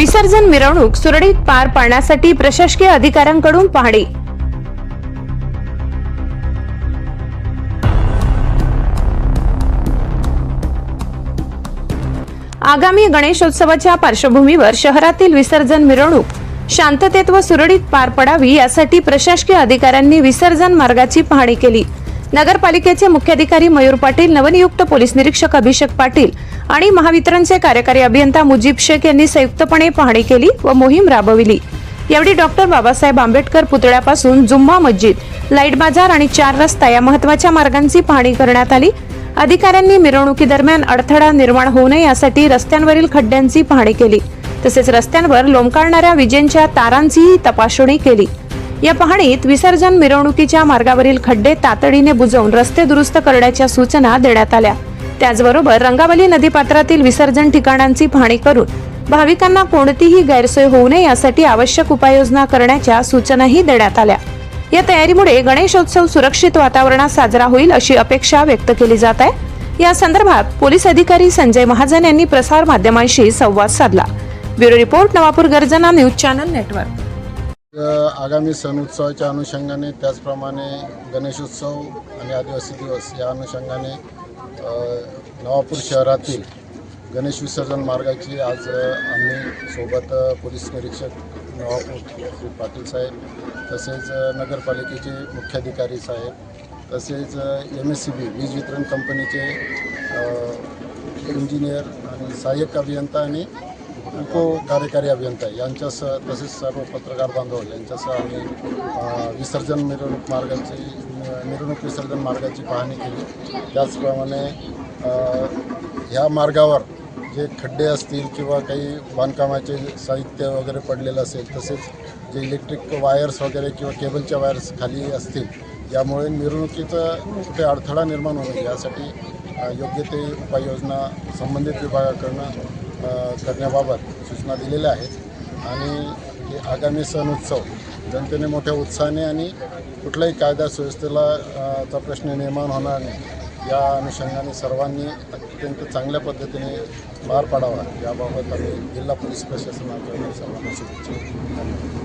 विसर्जन मिरवणूक सुरळीत पार पाडण्यासाठी प्रशासकीय अधिकाऱ्यांकडून पाहणी. आगामी गणेशोत्सवाच्या पार्श्वभूमीवर शहरातील विसर्जन मिरवणूक शांततेत व सुरळीत पार पडावी यासाठी प्रशासकीय अधिकाऱ्यांनी विसर्जन मार्गाची पाहणी केली. नगरपालिकेचे मुख्याधिकारी मयूर पाटील नवनियुक्त पोलीस निरीक्षक अभिषेक पाटील आणि महावितरणचे कार्यकारी अभियंता मुजीब शेख यांनी संयुक्तपणे पाहणी केली व मोहीम राबविली. यावेळी डॉक्टर बाबासाहेब आंबेडकर पुतळ्यापासून जुम्मा मस्जिद लाइट बाजार आणि चार रस्ता या महत्त्वाच्या मार्गांची पाहणी करण्यात आली. अधिकाऱ्यांनी मिरवणुकीदरम्यान अडथळा निर्माण होऊ नये यासाठी रस्त्यांवरील खड्ड्यांची पाहणी केली. तसेच रस्त्यांवर लोंबकाळणाऱ्या विजेंच्या तारांचीही तपासणी केली. या पाहणीत विसर्जन मिरवणुकीच्या मार्गावरील खड्डे तातडीने बुजवून रस्ते दुरुस्त करण्याच्या सूचना देण्यात आल्या. त्याचबरोबर रंगावली नदीपात्रातील विसर्जन ठिकाणांची पाहणी करून भाविकांना कोणतीही गैरसोय होऊ नये यासाठी आवश्यक उपाययोजना करण्याच्या सूचनाही देण्यात आल्या. या तयारीमुळे गणेशोत्सव सुरक्षित वातावरणात साजरा होईल अशी अपेक्षा व्यक्त केली जात आहे. या संदर्भात पोलीस अधिकारी संजय महाजन यांनी प्रसार माध्यमांशी संवाद साधला. ब्युरो रिपोर्ट नवापूर गर्जना न्यूज चॅनल नेटवर्क. आगामी सण उत्सवाच्या अनुषंगाने त्याचप्रमाणे गणेशोत्सव आणि आदिवासी दिवस या अनुषंगाने नवापूर शहरातील गणेश विसर्जन मार्गाची आज आम्ही सोबत पोलीस निरीक्षक नवापूर श्री पाटील साहेब तसेच नगरपालिकेचे मुख्याधिकारी साहेब तसेच एम एस सी बी वीज वितरण कंपनीचे इंजिनियर आणि सहाय्यक अभियंता आणि उप कार्यकारी अभियंता यांच्यासह तसेच सर्व पत्रकार बांधव यांच्यासह आम्ही विसर्जन मिरवणूक मार्गाची मिरवणूक विसर्जन मार्गाची पाहणी केली. त्याचप्रमाणे ह्या मार्गावर जे खड्डे असतील किंवा काही बांधकामाचे साहित्य वगैरे पडलेलं असेल तसेच जे इलेक्ट्रिक वायर्स वगैरे किंवा केबलच्या वायर्स खाली असतील यामुळे मिरवणुकीचा कुठे अडथळा निर्माण होईल यासाठी योग्य ते उपाययोजना संबंधित विभागाकडनं करण्याबाबत सूचना दिलेल्या आहेत. आणि आगामी सण उत्सव जनतेने मोठ्या उत्साहाने आणि कुठल्याही कायदा सुव्यवस्थेला चा प्रश्न निर्माण होणार नाही या अनुषंगाने सर्वांनी अत्यंत चांगल्या पद्धतीने पार पाडावा. याबाबत आम्ही जिल्हा पोलीस प्रशासनाकडून सर्वांना शुभेच्छा धन्यवाद.